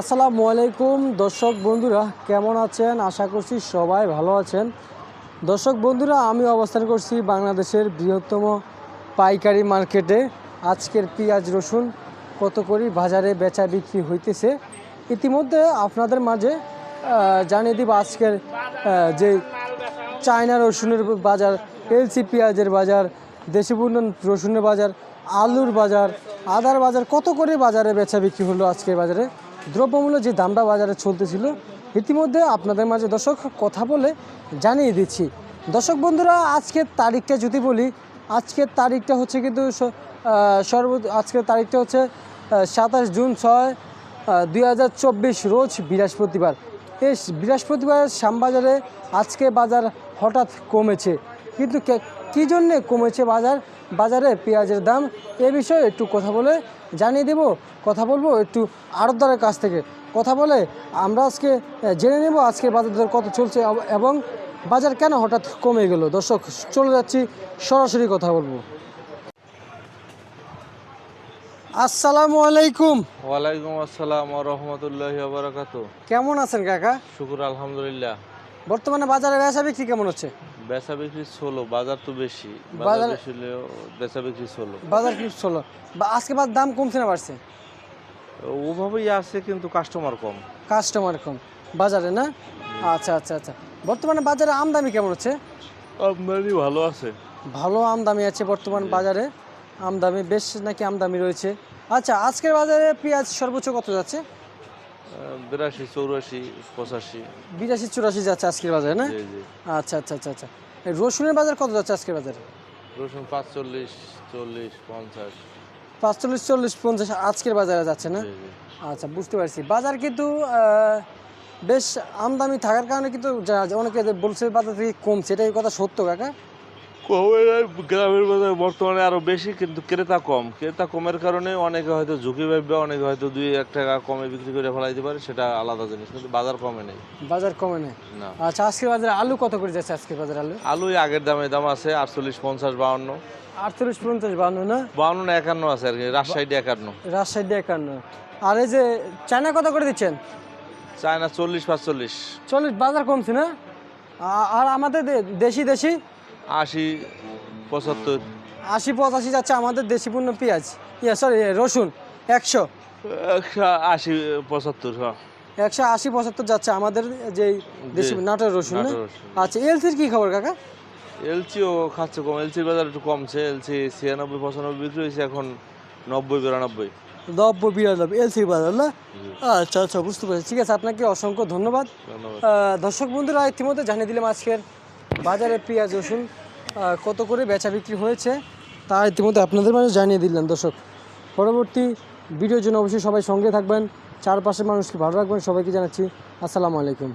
আসসালামু আলাইকুম, দর্শক বন্ধুরা, কেমন আছেন? আশা করছি সবাই ভালো আছেন। দর্শক বন্ধুরা, আমি অবস্থান করছি বাংলাদেশের বৃহত্তম পাইকারি মার্কেটে। আজকের পেঁয়াজ রসুন কত করে বাজারে বেচা বিক্রি হইতেছে? ইতিমধ্যে আপনাদের মাঝে জানিয়ে দিব আজকের যে চায়না রসুনের বাজার, এলসি পেঁয়াজের বাজার, দেশি পূর্ণ রসুনের বাজার, আলুর বাজার, আদার বাজার, কত করে বাজারে বেচা বিক্রি হলো আজকের বাজারে? দ্রব্যমূল্য যে দামটা বাজারে চলতেছিল, ইতিমধ্যে আপনাদের মাঝে দর্শক কথা বলে জানিয়ে দিচ্ছি। দর্শক বন্ধুরা, আজকের তারিখটা যদি বলি, আজকের তারিখটা হচ্ছে কিন্তু সর্ব, আজকের তারিখটা হচ্ছে সাতাশ জুন ছয় দুই রোজ বৃহস্পতিবার। এই বৃহস্পতিবার শ্যামবাজারে আজকে বাজার হঠাৎ কমেছে। কিন্তু কী জন্যে কমেছে বাজার? বাজারে পেঁয়াজের দাম এ বিষয়ে একটু কথা বলে জানিয়ে দেব। কথা বলব একটু আড়তদারের কাছ থেকে। কথা বলে আমরা আজকে জেনে নেব আজকে বাজার দর কত চলছে এবং বাজার কেন হঠাৎ কমে গেল। দর্শক চলে যাচ্ছি সরাসরি কথা বলব। আসসালামু আলাইকুম। ওয়ালাইকুম আসসালাম রহমতুল্লাহ বারাকাতু কেমন আছেন কাকা? শুকুর আলহামদুলিল্লাহ। বর্তমানে বাজারে বেচা বিক্রি কেমন হচ্ছে? বেচা বিক্রি ষোলো বাজার তো বেশি। বাজার- বেশি হলেও বেচা বিক্রি ষোলো। বাজার কি চলো বা আজকে বাদ দাম কমছে না বাড়ছে? ওভাবেই আছে কিন্তু কাস্টমার কম। কাস্টমার কম। বাজারে না? আচ্ছা আচ্ছা আচ্ছা। বর্তমানে বাজারে আমদানি কেমন হচ্ছে? আমদানি ভালো আছে। ভালো আমদানি আছে বর্তমান বাজারে। আমদানি বেশ নাকি আমদানি রয়েছে। আচ্ছা আজকের বাজারে পেঁয়াজ সর্বোচ্চ কত যাচ্ছে? বিরাশি চৌরাশি পঁচাশি। বিরাশি চুরাশি যাচ্ছে আজকের বাজারে না? আচ্ছা আচ্ছা আচ্ছা আচ্ছা। রসুনের বাজার কত যাচ্ছে আজকের বাজারে? রসুন পাঁচচল্লিশ চল্লিশ পঞ্চাশ। পাঁচচল্লিশ চল্লিশ পঞ্চাশ আজকের বাজারে যাচ্ছে না? আচ্ছা বুঝতে পারছি। বাজার কিন্তু বেশ আমদানি থাকার কারণে কিন্তু অনেকে বলছে বাজার থেকে কমছে এটা এই কথা সত্য কাকা। কমে গ্রামের বাজার বর্তমানে আরও বেশি কিন্তু ক্রেতা কম। ক্রেতা কমের কারণে অনেকে হয়তো ঝুঁকি ভাববে অনেকে হয়তো দুই এক টাকা কমে বিক্রি করে ফেলাইতে পারে সেটা আলাদা জিনিস কিন্তু বাজার কমে নেই। বাজার কমে নেই? না। আচ্ছা আজকের বাজারে আলু কত করে যাচ্ছে আজকের বাজারে আলু? আলু আগের দামে দাম আছে আটচল্লিশ পঞ্চাশ বাউন্ন। আটচল্লিশ পঞ্চাশ বান্ন না? বাউন্ন না একান্ন আছে আর কি রাজশাহীতে একান্ন। রাজশাহী একান্ন। আর এই যে চায়না কত করে দিচ্ছেন? চায়না চল্লিশ পাঁচচল্লিশ। চল্লিশ বাজার কমছে না? আর আমাদের দেশি দেশি? আশি পঁচাত্তর। আশি পঁচাশি যাচ্ছে আমাদের দেশি পণ্য পেঁয়াজ। ইয়া সরি রসুন একশো। একশো আশি পঁচাত্তর হ্যাঁ। একশো আশি পঁচাত্তর যাচ্ছে আমাদের যে দেশি নাটোর রসুন আচ্ছা এলসির কি খবর কাকা? এলচিও খাচ্ছে কম এলচির বাজার একটু কমছে এলচি ছিয়ানব্বই পঁচানব্বই বিক্রি হয়েছে এখন নব্বই বিরানব্বই। নব্বই বিরানব্বই এলসির বাজার না? আচ্ছা আচ্ছা বুঝতে পারছি। ঠিক আছে আপনাকে অসংখ্য ধন্যবাদ। ধন্যবাদ। দর্শক বন্ধুরা ইতিমধ্যে জানিয়ে দিলাম আজকের বাজারে পেঁয়াজ, রসুন কত করে বেচা বিক্রি হয়েছে তা ইতিমধ্যে আপনাদের মাঝে জানিয়ে দিলাম। দর্শক, পরবর্তী ভিডিওর জন্য অবশ্যই সবাই সঙ্গে থাকবেন, চারপাশের মানুষকে ভালো রাখবেন, সবাইকে জানাচ্ছি, আসসালামু আলাইকুম।